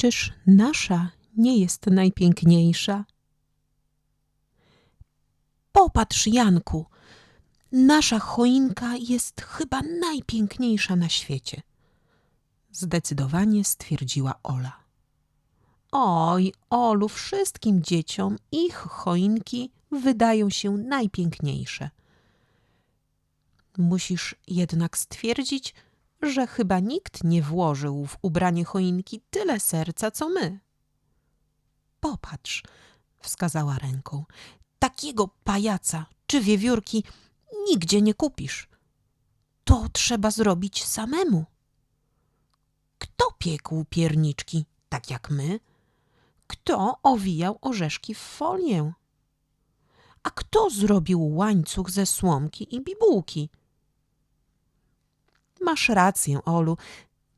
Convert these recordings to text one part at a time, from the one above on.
Czyż nasza nie jest najpiękniejsza? Popatrz, Janku, nasza choinka jest chyba najpiękniejsza na świecie. Zdecydowanie stwierdziła Ola. Oj, Olu, wszystkim dzieciom ich choinki wydają się najpiękniejsze. Musisz jednak stwierdzić, że chyba nikt nie włożył w ubranie choinki tyle serca, co my. Popatrz, wskazała ręką. Takiego pajaca czy wiewiórki nigdzie nie kupisz. To trzeba zrobić samemu. Kto piekł pierniczki, tak jak my? Kto owijał orzeszki w folię? A kto zrobił łańcuch ze słomki i bibułki? Masz rację, Olu.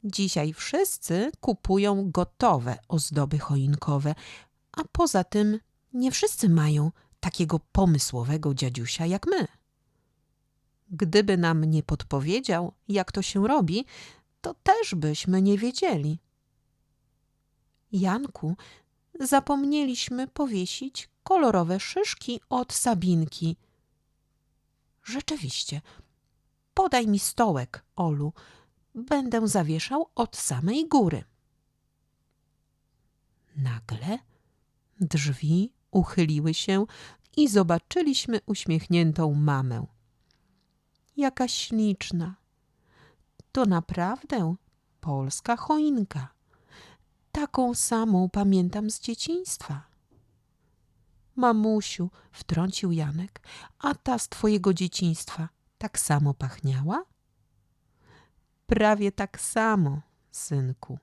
Dzisiaj wszyscy kupują gotowe ozdoby choinkowe, a poza tym nie wszyscy mają takiego pomysłowego dziadziusia jak my. Gdyby nam nie podpowiedział, jak to się robi, to też byśmy nie wiedzieli. Janku, zapomnieliśmy powiesić kolorowe szyszki od Sabinki. Rzeczywiście, podaj mi stołek, Olu. Będę zawieszał od samej góry. Nagle drzwi uchyliły się i zobaczyliśmy uśmiechniętą mamę. Jaka śliczna. To naprawdę polska choinka. Taką samą pamiętam z dzieciństwa. Mamusiu, wtrącił Janek, a ta z twojego dzieciństwa tak samo pachniała? Prawie tak samo, synku.